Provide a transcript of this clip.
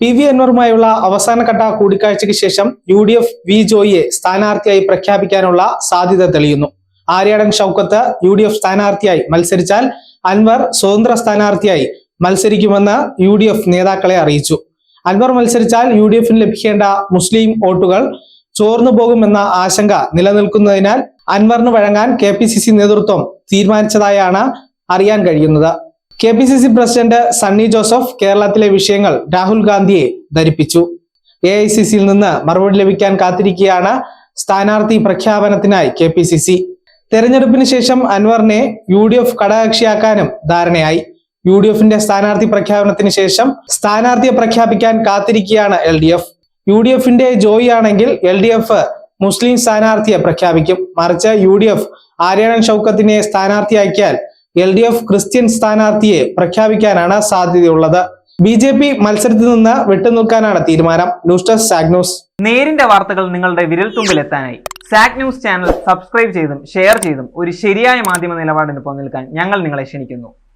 P V അൻവറുമായുള്ള അവസാനഘട്ട കൂടിക്കാഴ്ചയ്ക്ക് ശേഷം യു ഡി എഫ് വി ജോയിയെ സ്ഥാനാർത്ഥിയായി പ്രഖ്യാപിക്കാനുള്ള സാധ്യത തെളിയുന്നു. Aryadan Shoukath U D F സ്ഥാനാർത്ഥിയായി മത്സരിച്ചാൽ അൻവർ സ്വതന്ത്ര സ്ഥാനാർത്ഥിയായി മത്സരിക്കുമെന്ന് യു ഡി എഫ് നേതാക്കളെ അറിയിച്ചു. അൻവർ മത്സരിച്ചാൽ യു ഡി എഫിന് ലഭിക്കേണ്ട മുസ്ലിം വോട്ടുകൾ ചോർന്നു പോകുമെന്ന ആശങ്ക നിലനിൽക്കുന്നതിനാൽ അൻവറിന് വഴങ്ങാൻ കെ നേതൃത്വം തീരുമാനിച്ചതായാണ് അറിയാൻ കഴിയുന്നത്. K P C C president Sunny Joseph കേരളത്തിലെ വിഷയങ്ങൾ രാഹുൽ ഗാന്ധിയെ ധരിപ്പിച്ചു. എ ഐ സി സിയിൽ നിന്ന് മറുപടി ലഭിക്കാൻ കാത്തിരിക്കുകയാണ് സ്ഥാനാർത്ഥി പ്രഖ്യാപനത്തിനായി കെ പി സി സി. തെരഞ്ഞെടുപ്പിന് ശേഷം അൻവറിനെ യു ഡി എഫ് ഘടകകക്ഷിയാക്കാനും ധാരണയായി. യു ഡി എഫിന്റെ സ്ഥാനാർത്ഥി പ്രഖ്യാപനത്തിന് ശേഷം സ്ഥാനാർത്ഥിയെ പ്രഖ്യാപിക്കാൻ കാത്തിരിക്കുകയാണ് L D F. U D എഫിന്റെ ജോയി ആണെങ്കിൽ എൽ ഡി എഫ് മുസ്ലിം സ്ഥാനാർത്ഥിയെ പ്രഖ്യാപിക്കും. മറിച്ച് യു ഡി എഫ് ആര്യാണൻ ഷൗക്കത്തിനെ സ്ഥാനാർത്ഥിയാക്കിയാൽ എൽ ഡി എഫ് ക്രിസ്ത്യൻ സ്ഥാനാർത്ഥിയെ പ്രഖ്യാപിക്കാനാണ് സാധ്യതയുള്ളത്. ബി ജെ പി മത്സരത്തിൽ നിന്ന് വിട്ടുനിൽക്കാനാണ് തീരുമാനം. ന്യൂസ് ഡെസ്ക് സാഗ്നോസ് നേരിന്റെ വാർത്തകൾ നിങ്ങളുടെ വിരൽത്തുമ്പിൽ എത്താനായി. സാഗ് ന്യൂസ് ചാനൽ സബ്സ്ക്രൈബ് ചെയ്തും ഷെയർ ചെയ്തും ഒരു ശരിയായ മാധ്യമ നിലപാടിന് പോകാൻ ഞങ്ങൾ നിങ്ങളെ ക്ഷണിക്കുന്നു.